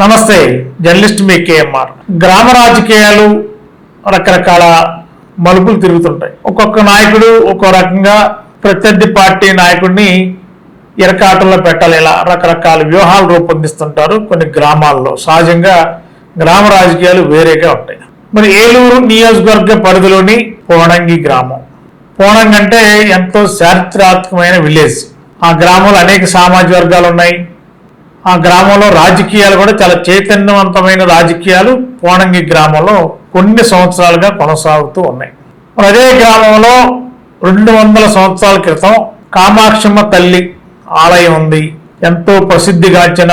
నమస్తే జర్నలిస్ట్ మీ కేఎంఆర్. గ్రామ రాజకీయాలు రకరకాల మలుపులు తిరుగుతుంటాయి. ఒక్కొక్క నాయకుడు ఒక్కో రకంగా ప్రత్యర్థి పార్టీ నాయకుడిని ఇరకాటంలో పెట్టాలి. ఇలా రకరకాల వ్యూహాలు రూపొందిస్తుంటారు కొన్ని గ్రామాల్లో. సహజంగా గ్రామ రాజకీయాలు వేరేగా ఉంటాయి. మరి ఏలూరు నియోజకవర్గ పరిధిలోని పోణంగి గ్రామం. పోణంగి అంటే ఎంతో చారిత్రాత్మకమైన విలేజ్. ఆ గ్రామంలో అనేక సామాజిక వర్గాలు ఉన్నాయి. ఆ గ్రామంలో రాజకీయాలు కూడా చాలా చైతన్యవంతమైన రాజకీయాలు పోనంగి గ్రామంలో కొన్ని సంవత్సరాలుగా కొనసాగుతూ ఉన్నాయి. మరి అదే గ్రామంలో రెండు వందల సంవత్సరాల క్రితం కామాక్షమ్మ తల్లి ఆలయం ఉంది. ఎంతో ప్రసిద్ధిగాంచిన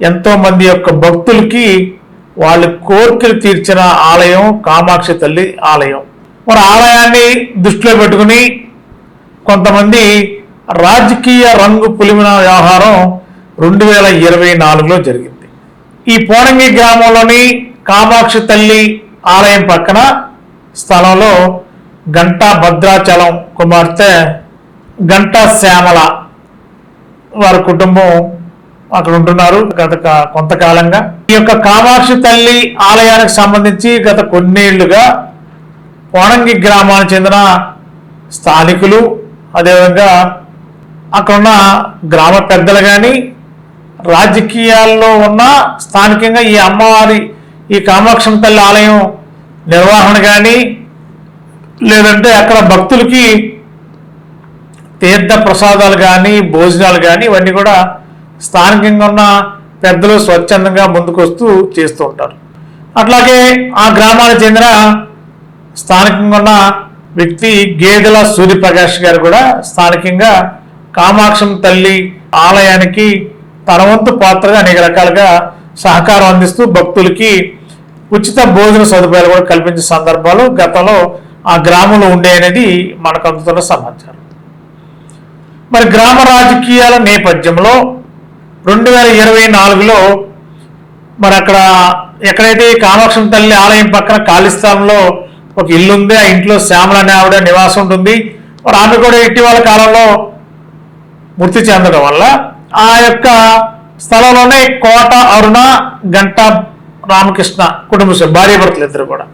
ఎంతో మంది యొక్క భక్తులకి వాళ్ళ కోరికలు తీర్చిన ఆలయం కామాక్షి తల్లి ఆలయం. మరి ఆలయాన్ని దృష్టిలో పెట్టుకుని కొంతమంది రాజకీయ రంగు పులిమిన వ్యవహారం రెండు వేల ఇరవై నాలుగులో జరిగింది. ఈ పోనంగి గ్రామంలోని కామాక్షి తల్లి ఆలయం పక్కన స్థలంలో గంటా భద్రాచలం కుమార్తె గంటా శ్యామల వారి కుటుంబం అక్కడ ఉంటున్నారు గత కొంతకాలంగా. ఈ యొక్క కామాక్షి తల్లి ఆలయానికి సంబంధించి గత కొన్నేళ్ళుగా పోనంగి గ్రామానికి చెందిన స్థానికులు అదేవిధంగా అక్కడున్న గ్రామ పెద్దలు కానీ రాజకీయాల్లో ఉన్న స్థానికంగా ఈ అమ్మవారి ఈ కామాక్షం తల్లి ఆలయం నిర్వహణ కానీ లేదంటే అక్కడ భక్తులకి తీర్థ ప్రసాదాలు కానీ భోజనాలు కానీ ఇవన్నీ కూడా స్థానికంగా ఉన్న పెద్దలు స్వచ్ఛందంగా ముందుకొస్తూ చేస్తూ ఉంటారు. అట్లాగే ఆ గ్రామానికి చెందిన స్థానికంగా ఉన్న వ్యక్తి గేదెల సూర్యప్రకాష్ గారు కూడా స్థానికంగా కామాక్షం తల్లి ఆలయానికి తన వంతు పాత్రగా అనేక రకాలుగా సహకారం అందిస్తూ భక్తులకి ఉచిత భోజన సదుపాయాలు కూడా కల్పించే సందర్భాలు గతంలో ఆ గ్రామంలో ఉండే అనేది మనకు అందుతున్న సమాచారం. మరి గ్రామ రాజకీయాల నేపథ్యంలో రెండు వేల ఇరవై నాలుగులో మరి అక్కడ ఎక్కడైతే కామాక్షం తల్లి ఆలయం పక్కన ఖాళీ స్థలంలో ఒక ఇల్లు ఉంది ఆ ఇంట్లో శ్యామల అనే ఆవిడ నివాసం ఉంటుంది. మరి ఆమె కూడా ఇటీవల కాలంలో మృతి చెందడం వల్ల ఆ యొక్క స్థలంలోనే కోట అరుణ గంట రామకృష్ణ కుటుంబ సభ్యులు భార్య భర్తలు ఇద్దరు కూడా.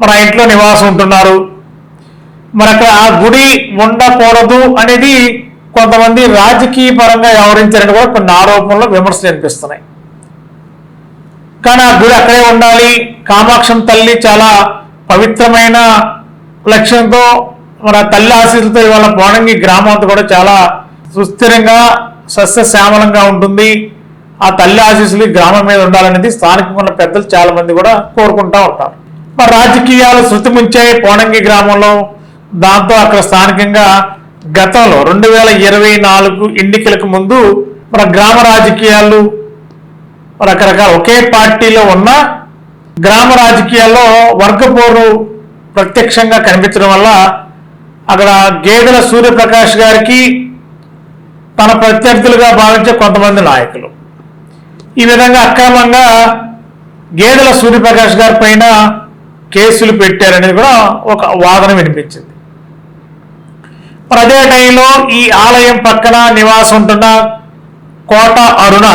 మన ఇంట్లో నివాసం ఉంటున్నారు. మరి అక్కడ ఆ గుడి ఉండకూడదు అనేది కొంతమంది రాజకీయ పరంగా వ్యవహరించారని కూడా కొన్ని ఆరోపణలు విమర్శలు అనిపిస్తున్నాయి కానీ ఆ గుడి అక్కడే ఉండాలి. కామాక్షం తల్లి చాలా పవిత్రమైన లక్ష్యంతో మన తల్లి ఆశీస్సులతో ఇవాళ పోనంగి గ్రామం అంతా కూడా చాలా సుస్థిరంగా సస్యశ్యామలంగా ఉంటుంది. ఆ తల్లి ఆశీస్సులు గ్రామం మీద ఉండాలనేది స్థానికంగా ఉన్న పెద్దలు చాలా మంది కూడా కోరుకుంటా ఉంటారు. మరి రాజకీయాలు శృతి ముంచాయి పోనంగి గ్రామంలో దాంతో అక్కడ స్థానికంగా గతంలో రెండు వేల ఇరవై నాలుగు ఎన్నికలకు ముందు మన గ్రామ రాజకీయాలు రకరకాల ఒకే పార్టీలో ఉన్న గ్రామ రాజకీయాల్లో వర్గపోరు ప్రత్యక్షంగా కనిపించడం వల్ల అక్కడ గేదెల సూర్యప్రకాష్ గారికి తన ప్రత్యర్థులుగా భావించే కొంతమంది నాయకులు. ఈ విధంగా అక్రమంగా గేదెల సూర్యప్రకాష్ గారి పైన కేసులు పెట్టారనేది కూడా ఒక వాదన వినిపించింది. మరి అదే టైంలో ఈ ఆలయం పక్కన నివాసం ఉంటున్న కోట అరుణ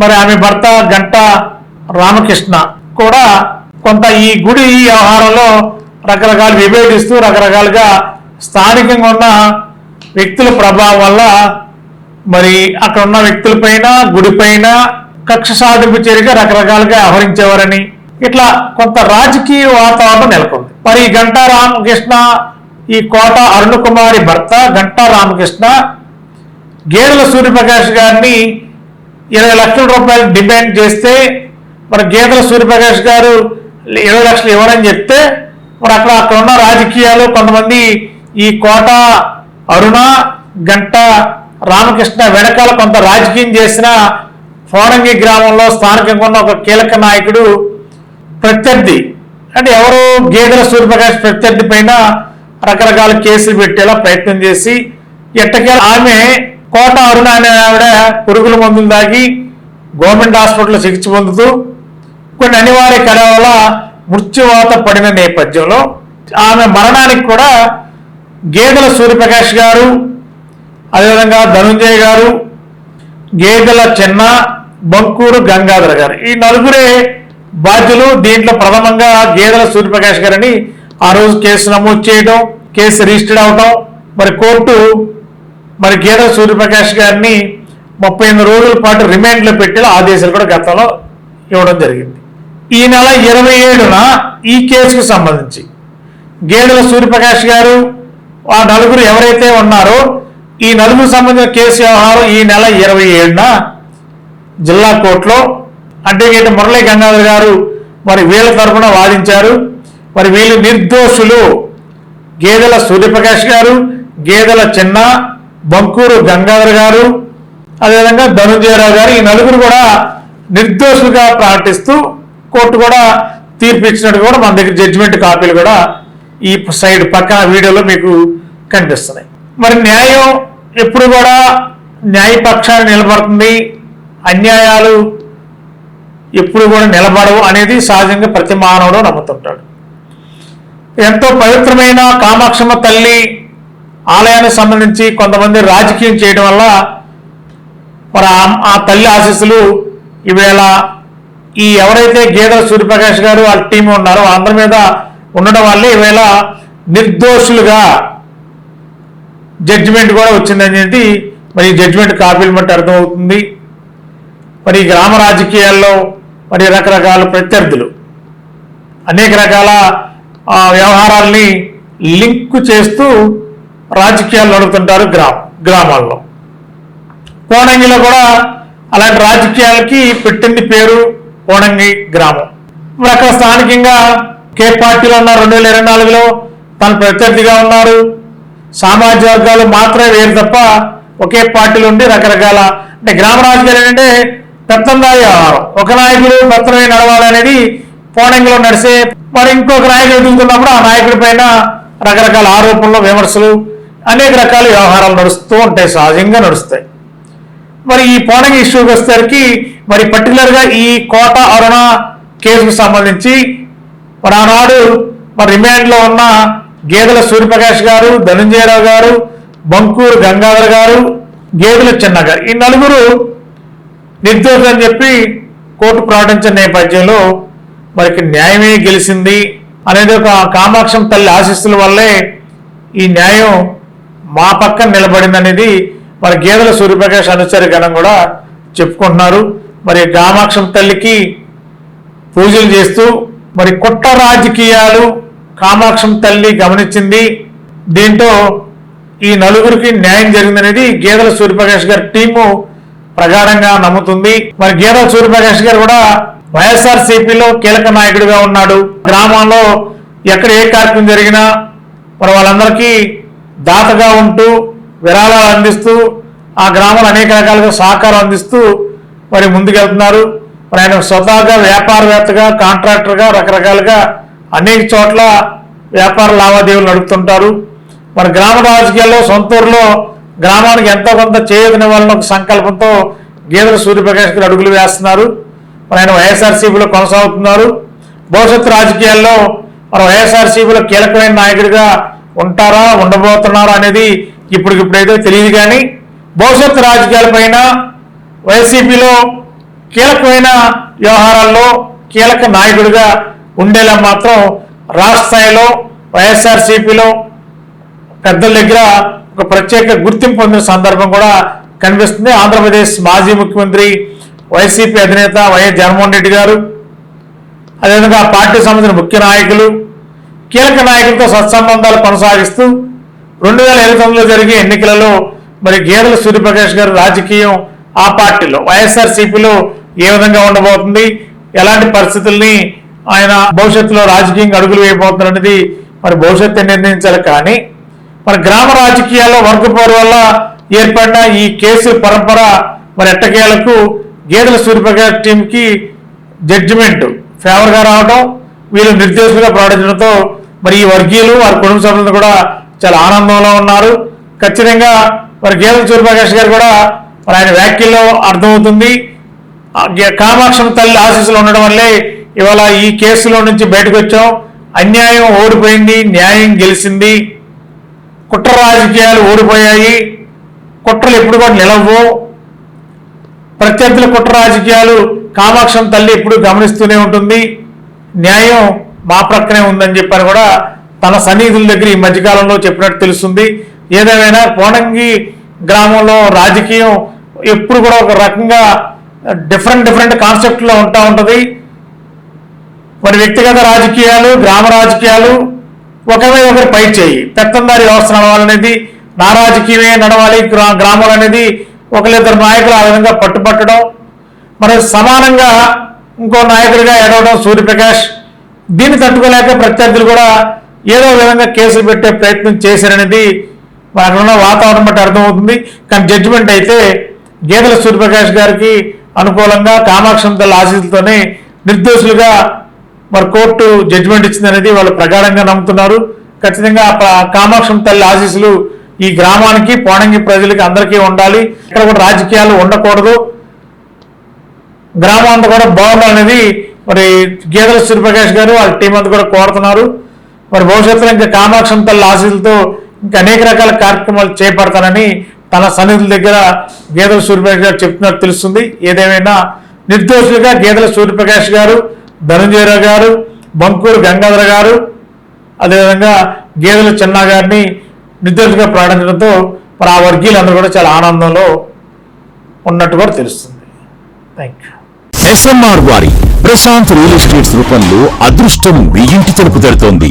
మరి ఆమె భర్త గంట రామకృష్ణ కూడా కొంత ఈ గుడి ఈ వ్యవహారంలో రకరకాలు విభేదిస్తూ రకరకాలుగా స్థానికంగా ఉన్న వ్యక్తుల ప్రభావం వల్ల మరి అక్కడ ఉన్న వ్యక్తులపైన గుడిపైన కక్ష సాధింపు చేరిగా రకరకాలుగా వ్యవహరించేవారని. ఇట్లా కొంత రాజకీయ వాతావరణం నెలకొంది. మరి ఈ గంటా రామకృష్ణ ఈ కోట అరుణకుమారి భర్త గంటా రామకృష్ణ గేదెల సూర్యప్రకాష్ గారిని ఇరవై లక్షల రూపాయలు డిమాండ్ చేస్తే మరి గేదెల సూర్యప్రకాష్ గారు ఇరవై లక్షలు ఇవ్వరని చెప్తే మరి అక్కడ అక్కడ ఉన్న రాజకీయాలు కొంతమంది ఈ కోట అరుణ గంట రామకృష్ణ వెనకాల కొంత రాజకీయం చేసిన ఫోరంగి గ్రామంలో స్థానికంగా ఉన్న ఒక కీలక నాయకుడు ప్రత్యర్థి. అంటే ఎవరు? గేదెల సూర్యప్రకాష్ ప్రత్యర్థి పైన రకరకాల కేసులు పెట్టేలా ప్రయత్నం చేసి ఎట్టకేలా ఆమె కోట అరుణ అనే ఆవిడ పురుగుల మందులు తాగి గవర్నమెంట్ హాస్పిటల్లో చికిత్స పొందుతూ కొన్ని అనివార్య కళ వల్ల మృత్యువాత పడిన నేపథ్యంలో ఆమె మరణానికి కూడా గేదెల సూర్యప్రకాష్ గారు అదేవిధంగా ధనుంజయ్ గారు గేదెల చిన్న బంకూరు గంగాధర్ గారు. ఈ నలుగురే బాధ్యులు. దీంట్లో ప్రథమంగా గేదెల సూర్యప్రకాష్ గారని ఆ రోజు కేసు నమోదు చేయడం కేసు రిజిస్టర్డ్ అవటం మరి కోర్టు మరి గేదెల సూర్యప్రకాష్ గారిని ముప్పై ఎనిమిది రోజుల పాటు రిమాండ్లో పెట్టి ఆదేశాలు కూడా గతంలో ఇవ్వడం జరిగింది. ఈ నెల ఇరవై ఏడున ఈ కేసుకు సంబంధించి గేదెల సూర్యప్రకాష్ గారు ఆ నలుగురు ఎవరైతే ఉన్నారో ఈ నలుగురు సంబంధించిన కేసు వ్యవహారం ఈ నెల ఇరవై ఏడున జిల్లా కోర్టులో అంటే ఏంటి మురళీ గంగాధర్ గారు మరి వీళ్ళ తరఫున వాదించారు. మరి వీళ్ళు నిర్దోషులు. గేదెల సూర్యప్రకాష్ గారు గేదెల చిన్న బంకూరు గంగాధర్ గారు అదేవిధంగా ధనుంజయరావు గారు ఈ నలుగురు కూడా నిర్దోషులుగా ప్రకటిస్తూ కోర్టు కూడా తీర్పు ఇచ్చినట్టు కూడా మన దగ్గర జడ్జిమెంట్ కాపీలు కూడా ఈ సైడ్ పక్కన వీడియోలో మీకు కనిపిస్తున్నాయి. మరి న్యాయం ఎప్పుడు కూడా న్యాయపక్షాన్ని నిలబడుతుంది. అన్యాయాలు ఎప్పుడు కూడా నిలబడవు అనేది సహజంగా ప్రతి మానవుడు నమ్ముతుంటాడు. ఎంతో పవిత్రమైన కామాక్షమ తల్లి ఆలయానికి సంబంధించి కొంతమంది రాజకీయం చేయడం వల్ల మరి ఆ- ఆ తల్లి ఆశీస్సులు ఈవేళ ఈ ఎవరైతే గేదెల సూర్యప్రకాష్ గారు వాళ్ళ టీం ఉన్నారో అందరి మీద ఉండడం వల్ల ఈవేళ నిర్దోషులుగా జడ్జిమెంట్ కూడా వచ్చిందని చెప్పి మరి జడ్జిమెంట్ కాపీలు మట్టి అర్థమవుతుంది. మరి గ్రామ రాజకీయాల్లో మరి రకరకాల ప్రత్యర్థులు అనేక రకాల వ్యవహారాల్ని లింక్ చేస్తూ రాజకీయాలు నడుపుతుంటారు గ్రామ గ్రామాల్లో. కోణంగిలో కూడా అలాంటి రాజకీయాలకి పెట్టింది పేరు కోణంగి గ్రామం. అక్కడ స్థానికంగా కే పార్టీలో ఉన్నారు. రెండు వేల ఇరవై నాలుగులో తన ప్రత్యర్థిగా ఉన్నారు. సామాజిక వర్గాలు మాత్రమే వేరు తప్ప ఒకే పార్టీలు ఉండి రకరకాల అంటే గ్రామ రాజకీయాలు ఏంటంటే పెత్తందారి వ్యవహారం. ఒక నాయకుడు పెత్తనమే నడవాలనేది పోనంగిలో నడిసే మరి ఇంకొక నాయకుడు ఎదుగుతున్నప్పుడు ఆ నాయకుడి పైన రకరకాల ఆరోపణలు విమర్శలు అనేక రకాల వ్యవహారాలు నడుస్తూ ఉంటాయి సహజంగా నడుస్తాయి. మరి ఈ పోనంగి ఇష్యూకి వచ్చేసరికి మరి పర్టికులర్గా ఈ కోట అరుణ కేసుకు సంబంధించి మరి ఆనాడు మరి రిమాండ్లో ఉన్న గేదెల సూర్యప్రకాష్ గారు ధనంజయరావు గారు బంకూరు గంగాధర్ గారు గేదెల చిన్న గారు ఈ నలుగురు నిర్దోషులు అని చెప్పి కోర్టు ప్రకటించిన నేపథ్యంలో మరికి న్యాయమే గెలిచింది అనేది ఒక కామాక్షం తల్లి ఆశీస్సుల వల్లే ఈ న్యాయం మా పక్కన నిలబడింది అనేది మరి గేదెల సూర్యప్రకాష్ అనుచర గణం కూడా చెప్పుకుంటున్నారు. మరి కామాక్షం తల్లికి పూజలు చేస్తూ మరి కొట్ట రాజకీయాలు కామాక్షం తల్లి గమనించింది. దీంతో ఈ నలుగురికి న్యాయం జరిగిందనేది గేదెల సూర్యప్రకాష్ గారి టీము ప్రగాఢంగా నమ్ముతుంది. మరి గేదెల సూర్యప్రకాష్ గారు కూడా వైఎస్ఆర్ సిపిలో కీలక నాయకుడిగా ఉన్నాడు. గ్రామంలో ఎక్కడ ఏ కార్యక్రమం జరిగినా మరి వాళ్ళందరికీ దాతగా ఉంటూ విరాళాలు అందిస్తూ ఆ గ్రామంలో అనేక రకాలుగా సహకారం అందిస్తూ మరి ముందుకెళ్తున్నారు. మరి ఆయన స్వతహాగా వ్యాపారవేత్తగా కాంట్రాక్టర్గా రకరకాలుగా అనేక చోట్ల వ్యాపార లావాదేవీలు నడుపుతుంటారు. మరి గ్రామ రాజకీయాల్లో సొంత గ్రామానికి ఎంతో కొంత చేయదనివ్వాలని ఒక సంకల్పంతో గేదెల సూర్యప్రకాష్ గారు అడుగులు వేస్తున్నారు. మరి ఆయన వైఎస్ఆర్సీపీలో కొనసాగుతున్నారు. భవిష్యత్తు రాజకీయాల్లో మరి వైఎస్ఆర్సీపీలో కీలకమైన నాయకుడిగా ఉంటారా ఉండబోతున్నారా అనేది ఇప్పటికిప్పుడైతే తెలియదు కానీ భవిష్యత్తు రాజకీయాలపైన వైసీపీలో కీలకమైన వ్యవహారాల్లో కీలక నాయకుడిగా ఉండేలా మాత్రం రాష్ట్ర స్థాయిలో వైఎస్ఆర్సీపీలో పెద్దల దగ్గర ఒక ప్రత్యేక గుర్తింపు పొందిన సందర్భం కూడా కనిపిస్తుంది. ఆంధ్రప్రదేశ్ మాజీ ముఖ్యమంత్రి వైసీపీ అధినేత వైఎస్ జగన్మోహన్ రెడ్డి గారు అదేవిధంగా పార్టీ సంబంధించిన ముఖ్య నాయకులు కీలక నాయకులతో సత్సంబంధాలు కొనసాగిస్తూ రెండు వేల ఇరవై తొమ్మిదిలో జరిగే ఎన్నికలలో మరి గేదెల సూర్యప్రకాష్ గారు రాజకీయం ఆ పార్టీలో వైఎస్ఆర్ సిపిలో ఏ విధంగా ఉండబోతుంది ఎలాంటి పరిస్థితుల్ని ఆయన భవిష్యత్తులో రాజకీయంగా అడుగులు వేయబోతున్నారు మరి భవిష్యత్తు నిర్ణయించాలి కానీ మరి గ్రామ రాజకీయాల్లో వర్గపోరు వల్ల ఏర్పడిన ఈ కేసు పరంపర మరి ఎట్టకేలకు గేదెల సూర్యప్రకాష్ టీంకి జడ్జిమెంట్ ఫేవర్గా రావడం వీళ్ళు నిర్దేశంగా ప్రకటించడంతో మరి ఈ వర్గీయులు వారి కుటుంబ సభ్యులు కూడా చాలా ఆనందంలో ఉన్నారు. ఖచ్చితంగా మరి గేదెల సూర్యప్రకాష్ గారు కూడా మరి ఆయన వ్యాఖ్యల్లో అర్థమవుతుంది. కామాక్షం తల్లి ఆశీస్సులు ఉండడం వల్లే ఇవాళ ఈ కేసులో నుంచి బయటకు వచ్చాం అన్యాయం ఓడిపోయింది న్యాయం గెలిచింది. కుట్ర రాజకీయాలు ఓడిపోయాయి. కుట్రలు ఎప్పుడు కూడా నిలవు ప్రత్యర్థుల కుట్ర రాజకీయాలు కామాక్షం తల్లి ఎప్పుడు గమనిస్తూనే ఉంటుంది. న్యాయం మా ప్రక్కనే ఉందని చెప్పని కూడా తన సన్నిధుల దగ్గర ఈ మధ్యకాలంలో చెప్పినట్టు తెలుస్తుంది. ఏదేమైనా కోణంగి గ్రామంలో రాజకీయం ఎప్పుడు కూడా ఒక రకంగా డిఫరెంట్ డిఫరెంట్ కాన్సెప్ట్లో ఉంటా ఉంటుంది. మరి వ్యక్తిగత రాజకీయాలు గ్రామ రాజకీయాలు ఒకరి ఒకరి పై చేయి. పెత్తందారి వ్యవస్థ నడవాలనేది నా రాజకీయమే నడవాలి గ్రా గ్రామాలు అనేది ఒకరిద్దరు నాయకులు ఆ విధంగా పట్టుపట్టడం మరి సమానంగా ఇంకో నాయకుడిగా ఎడవడం సూర్యప్రకాష్ దీన్ని తట్టుకోలేక ప్రత్యర్థులు కూడా ఏదో విధంగా కేసులు పెట్టే ప్రయత్నం చేశారనేది మరి ఉన్న వాతావరణం బట్టి అర్థమవుతుంది. కానీ జడ్జిమెంట్ అయితే గేదెల సూర్యప్రకాష్ గారికి అనుకూలంగా కామాక్షం తల్లి ఆశీస్సులతోనే నిర్దోషులుగా మరి కోర్టు జడ్జిమెంట్ ఇచ్చిందనేది వాళ్ళు ప్రగాఢంగా నమ్ముతున్నారు. ఖచ్చితంగా కామాక్షం తల్లి ఆశీస్సులు ఈ గ్రామానికి పోణంగి ప్రజలకి అందరికీ ఉండాలి. ఇక్కడ కూడా రాజకీయాలు ఉండకూడదు. గ్రామం అంతా కూడా బాగుండాలనేది మరి గేదెల సూర్యప్రకాష్ గారు వాళ్ళ టీం అంతా కూడా కోరుతున్నారు. మరి భవిష్యత్తులో ఇంకా కామాక్షం తల్లి ఆశీస్సులతో ఇంకా అనేక రకాల కార్యక్రమాలు చేపడతానని తన సన్నిధుల దగ్గర గేదెల సూర్యప్రకాష్ గారు చెప్తున్నట్టు తెలుస్తుంది. ఏదేమైనా నిర్దోషులుగా గేదెల సూర్యప్రకాష్ గారు ధనంజయరావు గారు బంకూరు గంగాధర గారు అదేవిధంగా గేదెల చిన్న గారిని నిర్దోషిగా ప్రకటించడంతో మరి ఆ వర్గీయులందరూ కూడా చాలా ఆనందంలో ఉన్నట్టు కూడా తెలుస్తుంది. థ్యాంక్ యూ ఎస్ఎంఆర్ వారి ప్రశాంత్ రియల్ ఎస్టేట్స్ రూపంలో అదృష్టం మీ ఇంటి తలుపు తడుతోంది.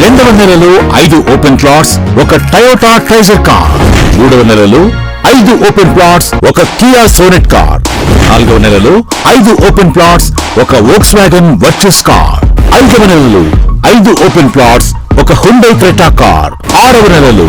రెండవ నెలలో ఐదు ఓపెన్ ప్లాట్స్ ఒక టయోటా ట్రైజర్ కార్ మూడవ నెలలో ఐదు ఓపెన్ ప్లాట్స్ ఒక కియా సోనెట్ కార్ నాలుగవ నెలలో ఐదు ఓపెన్ ప్లాట్స్ ఒక వోక్స్ వ్యాగన్ వర్చెస్ కార్ ఐదవ నెలలో ఐదు ఓపెన్ ప్లాట్స్ ఒక హుండై క్రెటా కార్ ఆరవ నెలలో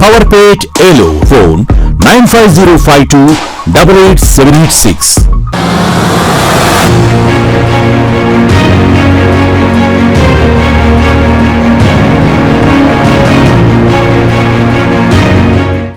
power পেট এলো phone nine five zero five two double eight seven eight six